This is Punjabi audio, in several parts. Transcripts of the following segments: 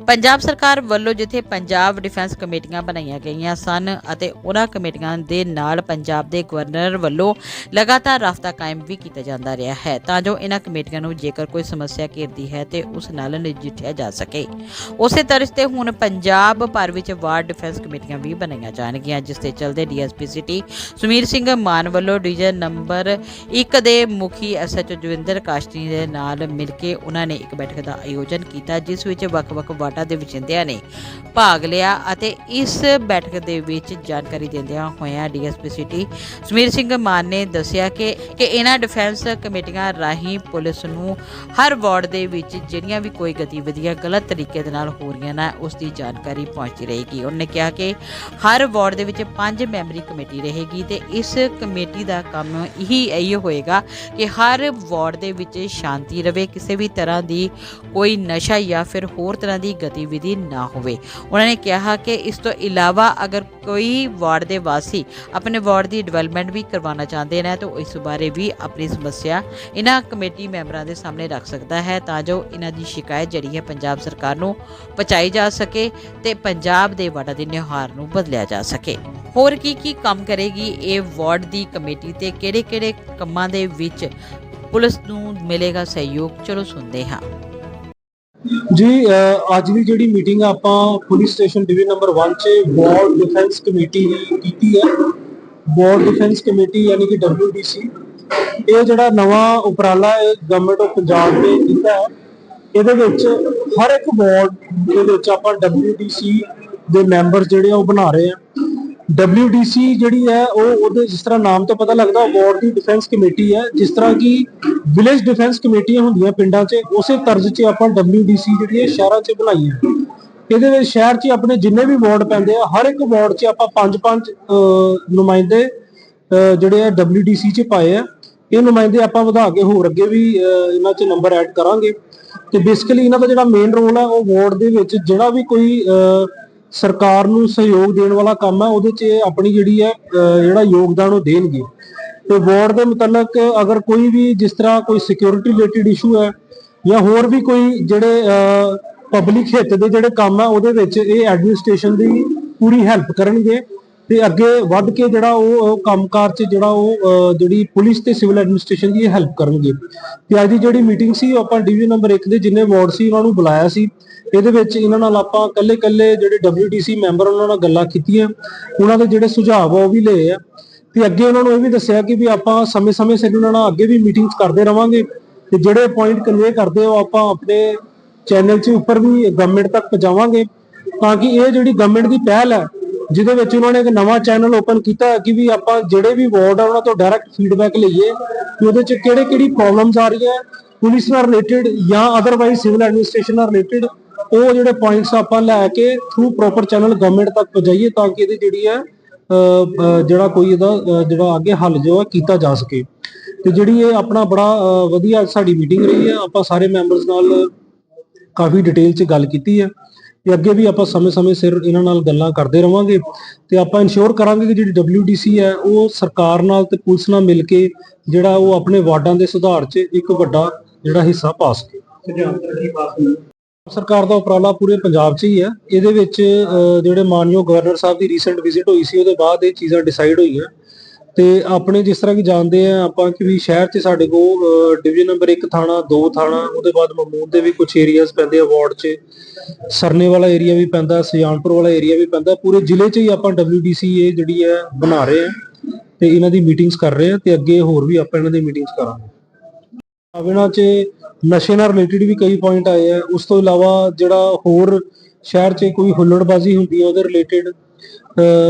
ਪੰਜਾਬ ਸਰਕਾਰ ਵੱਲੋਂ ਜਿੱਥੇ ਪੰਜਾਬ ਡਿਫੈਂਸ ਕਮੇਟੀਆਂ ਬਣਾਈਆਂ ਗਈਆਂ ਸਨ ਅਤੇ ਉਹਨਾਂ ਕਮੇਟੀਆਂ ਦੇ ਨਾਲ ਪੰਜਾਬ ਦੇ ਗਵਰਨਰ ਵੱਲੋਂ ਲਗਾਤਾਰ ਰਾਫਤਾ ਕਾਇਮ ਵੀ ਕੀਤਾ ਜਾਂਦਾ ਰਿਹਾ ਹੈ, ਤਾਂ ਜੋ ਇਹਨਾਂ ਕਮੇਟੀਆਂ ਨੂੰ ਜੇਕਰ ਕੋਈ ਸਮੱਸਿਆ ਘੇਰਦੀ ਹੈ ਤੇ ਉਸ ਨਾਲ ਨਜਿੱਠਿਆ ਜਾ ਸਕੇ। ਉਸੇ ਤਰ੍ਹਾਂ ਤੇ ਹੁਣ ਪੰਜਾਬ ਭਰ ਵਿੱਚ ਵਾਰਡ ਡਿਫੈਂਸ ਕਮੇਟੀਆਂ ਵੀ ਬਣਾਈਆਂ ਜਾਣਗੀਆਂ, ਜਿਸ ਦੇ ਚਲਦੇ ਡੀਐਸਪੀ ਸਿਟੀ ਸੁਮੀਰ ਸਿੰਘ ਮਾਨ ਵੱਲੋਂ ਡਿਵੀਜ਼ਨ ਨੰਬਰ 1 ਦੇ ਮੁਖੀ ਐਸਐਚਓ ਜਵਿੰਦਰ ਕਾਸ਼ਤੀ ਦੇ ਨਾਲ ਮਿਲ ਕੇ ਉਹਨਾਂ ਨੇ ਇੱਕ ਬੈਠਕ ਦਾ ਆਯੋਜਨ ਕੀਤਾ, ਜਿਸ ਵਿੱਚ ਵੱਖ-ਵੱਖ ਵਾਰਡਾਂ ਦੇ ਵਸਿੰਦਿਆਂ ਨੇ ਭਾਗ ਲਿਆ ਅਤੇ ਇਸ ਬੈਠਕ ਦੇ ਵਿੱਚ ਜਾਣਕਾਰੀ ਦਿੰਦਿਆਂ ਹੋਇਆਂ ਡੀਐਸਪੀ ਸਿਟੀ ਸੁਮੀਰ ਸਿੰਘ ਮਾਨ ਨੇ ਦੱਸਿਆ ਕਿ ਕਿ ਇਹਨਾਂ ਡਿਫੈਂਸ ਕਮੇਟੀਆਂ ਰਾਹੀਂ ਪੁਲਿਸ ਨੂੰ ਹਰ ਵਾਰਡ ਦੇ ਵਿੱਚ ਜਿਹੜੀਆਂ ਵੀ ਕੋਈ ਗਤੀਵਿਧੀਆਂ ਗਲਤ ਤਰੀਕੇ ਦੇ ਨਾਲ ਹੋ ਰਹੀਆਂ ਨੇ, ਉਸ ਦੀ ਜਾਣਕਾਰੀ ਪਹੁੰਚਦੀ ਰਹੇਗੀ। ਉਹਨੇ ਕਿਹਾ ਕਿ ਹਰ ਵਾਰਡ ਦੇ ਵਿੱਚ ਪੰਜ ਮੈਂਬਰੀ ਕਮੇਟੀ ਰਹੇਗੀ ਤੇ ਇਸ ਕਮੇਟੀ ਦਾ ਕੰਮ ਇਹੀ ਇਹੀ ਹੋਏਗਾ ਕਿ ਹਰ ਵਾਰਡ ਦੇ ਵਿੱਚ ਸ਼ਾਂਤੀ ਰਵੇ, ਕਿਸੇ ਵੀ ਤਰ੍ਹਾਂ ਦੀ ਕੋਈ ਨਸ਼ਾ ਜਾਂ ਫਿਰ ਹੋਰ ਤਰ੍ਹਾਂ ਦੀ ਗਤੀਵਿਧੀ ਨਾ ਹੋਵੇ। ਉਹਨਾਂ ਨੇ ਕਿਹਾ ਕਿ ਇਸ ਤੋਂ ਇਲਾਵਾ ਅਗਰ ਕੋਈ ਵਾਰਡ ਦੇ ਵਾਸੀ ਆਪਣੇ ਵਾਰਡ ਦੀ ਡਿਵੈਲਪਮੈਂਟ ਵੀ ਕਰਵਾਉਣਾ ਚਾਹੁੰਦੇ ਨੇ, ਤਾਂ ਇਸ ਬਾਰੇ ਵੀ ਆਪਣੀ ਸਮੱਸਿਆ ਇਹਨਾਂ ਕਮੇਟੀ ਮੈਂਬਰਾਂ ਦੇ ਸਾਹਮਣੇ ਰੱਖ ਸਕਦਾ ਹੈ, ਤਾਂ ਜੋ ਇਹਨਾਂ ਦੀ ਸ਼ਿਕਾਇਤ ਜਿਹੜੀ ਹੈ ਪੰਜਾਬ ਸਰਕਾਰ ਨੂੰ ਪਹੁੰਚਾਈ ਜਾ ਸਕੇ ਤੇ ਪੰਜਾਬ ਦੇ ਵਾਰਡਾਂ ਦੇ ਨਿਹਾਰ ਨੂੰ ਬਦਲਿਆ ਜਾ ਸਕੇ। ਹੋਰ ਕੀ ਕੀ ਕੰਮ ਕਰੇਗੀ ਇਹ ਵਾਰਡ ਦੀ ਕਮੇਟੀ ਤੇ ਕਿਹੜੇ-ਕਿਹੜੇ ਕੰਮਾਂ ਦੇ ਵਿੱਚ ਪੁਲਿਸ ਨੂੰ ਮਿਲੇਗਾ ਸਹਿਯੋਗ? ਚਲੋ ਸੁਣਦੇ ਹਾਂ। ਜੀ ਅੱਜ ਦੀ ਜਿਹੜੀ ਮੀਟਿੰਗ ਆਪਾਂ ਪੁਲਿਸ ਸਟੇਸ਼ਨ ਡਿਵੀਜ਼ਨ ਨੰਬਰ 1 ਚ ਵਾਰਡ ਡਿਫੈਂਸ ਕਮੇਟੀ ਕੀਤੀ ਹੈ ਬੋਰਡ ਡਿਫੈਂਸ ਕਮੇਟੀ ਯਾਨੀ ਕਿ WDC ਇਹ ਜਿਹੜਾ ਨਵਾਂ ਉਪਰਾਲਾ ਹੈ ਗਵਰਨਮੈਂਟ ਆਫ ਪੰਜਾਬ ਨੇ ਕੀਤਾ ਹੈ, ਇਹਦੇ ਵਿੱਚ ਹਰ ਇੱਕ ਵਾਰਡ ਦੇ ਵਿੱਚ ਆਪਾਂ WDC ਦੇ ਮੈਂਬਰ ਜਿਹੜੇ ਆ ਉਹ ਬਣਾ ਰਹੇ ਆ। WDC ਜਿਹੜੀ ਹੈ ਉਹ ਉਹਦੇ ਜਿਸ ਤਰ੍ਹਾਂ ਨਾਮ ਤੋਂ ਪਤਾ ਲੱਗਦਾ ਵਾਰਡ ਦੀ ਡਿਫੈਂਸ ਕਮੇਟੀ ਹੈ ਜਿਸ ਤਰ੍ਹਾਂ ਕਿ ਵਿਲੇਜ ਡਿਫੈਂਸ ਕਮੇਟੀਆਂ ਹੁੰਦੀਆਂ ਪਿੰਡਾਂ 'ਚ ਉਸੇ ਤਰਜ਼ 'ਚ ਆਪਾਂ WDC ਜਿਹੜੀ ਹੈ ਸ਼ਹਿਰਾਂ 'ਚ ਬਣਾਈਆਂ ਇਹਦੇ ਵਿੱਚ ਸ਼ਹਿਰ 'ਚ ਆਪਣੇ ਜਿੰਨੇ ਵੀ ਵਾਰਡ ਪੈਂਦੇ ਆ ਹਰ ਇੱਕ ਵਾਰਡ 'ਚ ਆਪਾਂ ਪੰਜ ਪੰਜ ਅਹ, ਨੁਮਾਇੰਦੇ ਅਹ, ਜਿਹੜੇ ਆ WDC 'ਚ ਪਾਏ ਆ। ਇਹ ਨੁਮਾਇੰਦੇ ਆਪਾਂ ਵਧਾ ਕੇ ਹੋਰ ਅੱਗੇ ਵੀ ਇਹਨਾਂ 'ਚ ਨੰਬਰ ਐਡ ਕਰਾਂਗੇ। ਤੇ ਬੇਸਿਕਲੀ ਇਹਨਾਂ ਦਾ ਜਿਹੜਾ ਮੇਨ ਰੋਲ ਹੈ ਉਹ ਵਾਰਡ ਦੇ ਵਿੱਚ ਜਿਹੜਾ ਵੀ ਕੋਈ ਸਰਕਾਰ ਨੂੰ ਸਹਿਯੋਗ ਦੇਣ ਵਾਲਾ ਕੰਮ ਹੈ, ਉਹਦੇ 'ਚ ਇਹ ਆਪਣੀ ਜਿਹੜੀ ਹੈ ਜਿਹੜਾ ਯੋਗਦਾਨ ਉਹ ਦੇਣਗੇ। ਤੇ ਵਾਰਡ ਦੇ ਮੁਤਲਕ ਅਗਰ ਕੋਈ ਵੀ ਜਿਸ ਤਰ੍ਹਾਂ ਕੋਈ ਸਿਕਿਉਰਿਟੀ ਰਿਲੇਟਡ ਇਸ਼ੂ ਹੈ ਜਾਂ ਹੋਰ ਵੀ ਕੋਈ ਜਿਹੜੇ ਪਬਲਿਕ ਹਿੱਤ ਦੇ ਜਿਹੜੇ ਕੰਮ ਆ ਉਹਦੇ ਵਿੱਚ ਇਹ ਐਡਮਿਨਿਸਟ੍ਰੇਸ਼ਨ ਦੀ ਪੂਰੀ ਹੈਲਪ ਕਰਨਗੇ। ਤੇ ਅੱਗੇ ਵੱਧ ਕੇ ਜਿਹੜਾ ਉਹ ਉਹ ਕੰਮਕਾਰ 'ਚ ਜਿਹੜਾ ਉਹ ਜਿਹੜੀ ਪੁਲਿਸ ਤੇ ਸਿਵਲ ਐਡਮਿਨਿਸਟ੍ਰੇਸ਼ਨ ਦੀ ਹੈਲਪ ਕਰਨਗੇ। ਤੇ ਅੱਜ ਦੀ ਜਿਹੜੀ ਮੀਟਿੰਗ ਸੀ, ਉਹ ਆਪਾਂ ਡਿਵੀਜ਼ਨ ਨੰਬਰ 1 ਦੇ ਜਿੰਨੇ ਵਾਰਡ ਸੀ, ਉਹਨਾਂ ਨੂੰ ਬੁਲਾਇਆ ਸੀ। ਇਹਦੇ ਵਿੱਚ ਇਹਨਾਂ ਨਾਲ ਆਪਾਂ ਕੱਲੇ-ਕੱਲੇ ਜਿਹੜੇ WDC ਮੈਂਬਰ ਉਹਨਾਂ ਨਾਲ ਗੱਲਾਂ ਕੀਤੀਆਂ। ਉਹਨਾਂ ਦੇ ਜਿਹੜੇ ਸੁਝਾਅ ਆ, ਉਹ ਵੀ ਲਏ ਆ। ਤੇ ਅੱਗੇ ਉਹਨਾਂ ਨੂੰ ਇਹ ਵੀ ਦੱਸਿਆ ਕਿ ਵੀ ਆਪਾਂ ਸਮੇਂ-ਸਮੇਂ ਸਿਰ ਉਹਨਾਂ ਨਾਲ ਅੱਗੇ ਵੀ ਮੀਟਿੰਗਸ ਕਰਦੇ ਰਵਾਂਗੇ। ਤੇ ਜਿਹੜੇ ਪੁਆਇੰਟ ਕਨਵੇ ਕਰਦੇ ਹੋ ਆਪਾਂ ਆਪਣੇ ਚੈਨਲ 'ਚ ਉੱਪਰ ਵੀ ਗਵਰਨਮੈਂਟ ਤੱਕ ਪਹੁੰਚਾਵਾਂਗੇ। ਤਾਂ ਕਿ ਇਹ ਜਿਹੜੀ ਗਵਰਨਮੈਂਟ ਦੀ ਪਹਿਲ ਹੈ ਜਿਹਦੇ ਵਿੱਚ ਉਹਨਾਂ ਨੇ ਇੱਕ ਨਵਾਂ ਚੈਨਲ ਓਪਨ ਕੀਤਾ ਕਿ ਵੀ ਆਪਾਂ ਜਿਹੜੇ ਵੀ ਵਾਰਡ ਆ, ਉਹਨਾਂ ਤੋਂ ਡਾਇਰੈਕਟ ਫੀਡਬੈਕ ਲਈਏ ਕਿ ਉਹਦੇ 'ਚ ਕਿਹੜੇ ਕਿਹੜੀ ਪ੍ਰੋਬਲਮਸ ਆ ਰਹੀਆਂ ਪੁਲਿਸ ਨਾਲ ਰਿਲੇਟਡ ਜਾਂ ਅਦਰਵਾਈਜ਼ ਸਿਵਲ ਐਡਮਿਨਿਸਟ੍ਰੇਸ਼ਨ ਨਾਲ ਰਿਲੇਟਡ ਉਹ ਜਿਹੜੇ ਪੁਆਇੰਟਸ ਆਪਾਂ ਲੈ ਕੇ ਥਰੂ ਪ੍ਰੋਪਰ ਚੈਨਲ ਗਵਰਨਮੈਂਟ ਤੱਕ ਪਹੁੰਚਾਈਏ ਤਾਂ ਕਿ ਇਹਦੀ ਜਿਹੜੀ ਹੈ ਜਿਹੜਾ ਕੋਈ ਇਹਦਾ ਜਿਹੜਾ ਅੱਗੇ ਹੱਲ ਜੋ ਹੈ ਕੀਤਾ ਜਾ ਸਕੇ। ਤੇ ਜਿਹੜੀ ਇਹ ਆਪਣਾ ਬੜਾ ਵਧੀਆ ਸਾਡੀ ਮੀਟਿੰਗ ਰਹੀ ਹੈ, ਆਪਾਂ ਸਾਰੇ ਮੈਂਬਰਸ ਨਾਲ ਕਾਫੀ ਡਿਟੇਲ 'ਚ ਗੱਲ ਕੀਤੀ ਹੈ। ਤੇ ਅੱਗੇ ਵੀ ਆਪਾਂ ਸਮੇਂ-ਸਮੇਂ ਸਿਰ ਇਹਨਾਂ ਨਾਲ ਗੱਲਾਂ ਕਰਦੇ ਰਵਾਂਗੇ ਤੇ ਆਪਾਂ ਇਨਸ਼ੋਰ ਕਰਾਂਗੇ ਕਿ ਜਿਹੜੀ WDC ਹੈ ਉਹ ਸਰਕਾਰ ਨਾਲ ਤੇ ਪੁਲਿਸ ਨਾਲ ਮਿਲ ਕੇ ਜਿਹੜਾ ਉਹ ਆਪਣੇ ਵਾਰਡਾਂ ਦੇ ਸੁਧਾਰ 'ਚ ਇੱਕ ਵੱਡਾ ਜਿਹੜਾ ਹਿੱਸਾ ਪਾ ਸਕੇ। ਸਰਕਾਰ ਦਾ ਉਪਰਾਲਾ ਪੂਰੇ ਪੰਜਾਬ 'ਚ ਹੀ ਹੈ। ਇਹਦੇ ਵਿੱਚ ਜਿਹੜੇ ਮਾਨਯੋਗ ਗਵਰਨਰ ਸਾਹਿਬ ਦੀ ਰੀਸੈਂਟ ਵਿਜ਼ਿਟ ਹੋਈ ਸੀ, ਉਹਦੇ ਬਾਅਦ ਇਹ ਚੀਜ਼ਾਂ ਡਿਸਾਈਡ ਹੋਈਆਂ। ਤੇ ਆਪਣੇ ਜਿਸ ਤਰ੍ਹਾਂ ਕਿ ਜਾਣਦੇ ਆ, ਆਪਾਂ ਕਿ ਵੀ ਸ਼ਹਿਰ 'ਚ ਸਾਡੇ ਕੋਲ ਡਿਵੀਜ਼ਨ ਨੰਬਰ 1 ਥਾਣਾ 2 ਥਾਣਾ, ਉਹਦੇ ਬਾਅਦ ਮਮੂਦ ਦੇ ਵੀ ਕੁਝ ਏਰੀਆਜ਼ ਪੈਂਦੇ ਆ ਵਾਰਡ 'ਚ। ਸਰਨੇ ਵਾਲਾ ਏਰੀਆ ਵੀ ਪੈਂਦਾ, ਸੁਜਾਨਪੁਰ ਵਾਲਾ ਏਰੀਆ ਵੀ ਪੈਂਦਾ, ਪੂਰੇ ਜ਼ਿਲ੍ਹੇ 'ਚ ਹੀ ਆਪਾਂ WDC ਇਹ ਜਿਹੜੀ ਹੈ ਬਣਾ ਰਹੇ ਆ ਤੇ ਇਹਨਾਂ ਦੀ ਮੀਟਿੰਗਸ ਕਰ ਰਹੇ ਆ ਤੇ ਅੱਗੇ ਹੋਰ ਵੀ ਆਪਾਂ ਇਹਨਾਂ ਦੀ ਮੀਟਿੰਗਸ ਕਰਾਂਗੇ। ਇਹਨਾਂ 'ਚ ਨਸ਼ੇ ਨਾਲ ਰਿਲੇਟਡ ਵੀ ਕਈ ਪੁਆਇੰਟ ਆਏ ਆ, ਉਸ ਤੋਂ ਇਲਾਵਾ ਜਿਹੜਾ ਹੋਰ ਸ਼ਹਿਰ 'ਚ ਕੋਈ ਹੁੱਲੜਬਾਜ਼ੀ ਹੁੰਦੀ ਹੈ ਉਹਦੇ ਰਿਲੇਟਡ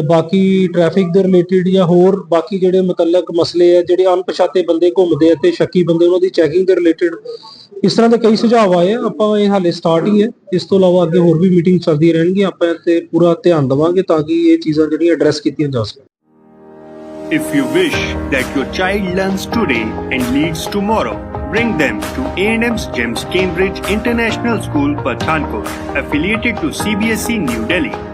ਬਾਕੀ ਟ੍ਰੈਫਿਕ ਦੇ ਰਿਲੇਟਡ ਜਾਂ ਹੋਰ ਬਾਕੀ ਜਿਹੜੇ ਮੁਤਲਕ ਮਸਲੇ ਆ ਜਿਹੜੇ ਅਣਪਛਾਤੇ ਬੰਦੇ ਘੁੰਮਦੇ ਆ ਤੇ ਸ਼ੱਕੀ ਬੰਦੇ ਉਹਨਾਂ ਦੀ ਚੈਕਿੰਗ ਦੇ ਰਿਲੇਟਡ ਇਸ ਤਰ੍ਹਾਂ ਦੇ ਕਈ ਸੁਝਾਅ ਆਏ ਆ। ਆਪਾਂ ਇਹ ਹਾਲੇ ਸਟਾਰਟ ਹੀ ਹੈ। ਇਸ ਤੋਂ ਇਲਾਵਾ ਅੱਗੇ ਹੋਰ ਵੀ ਮੀਟਿੰਗ ਚੱਲਦੀਆਂ ਰਹਿਣਗੀਆਂ। ਆਪਾਂ ਇਹ ਤੇ ਪੂਰਾ ਧਿਆਨ ਦੇਵਾਂਗੇ ਤਾਂ ਕਿ ਇਹ ਚੀਜ਼ਾਂ ਜਿਹੜੀਆਂ ਐਡਰੈਸ ਕੀਤੀਆਂ ਜਾ ਸਕਣ। If you wish that your child learns today and leads tomorrow, bring them to A&M's Gems Cambridge International School, Pathankot, affiliated to CBSE E, New Delhi.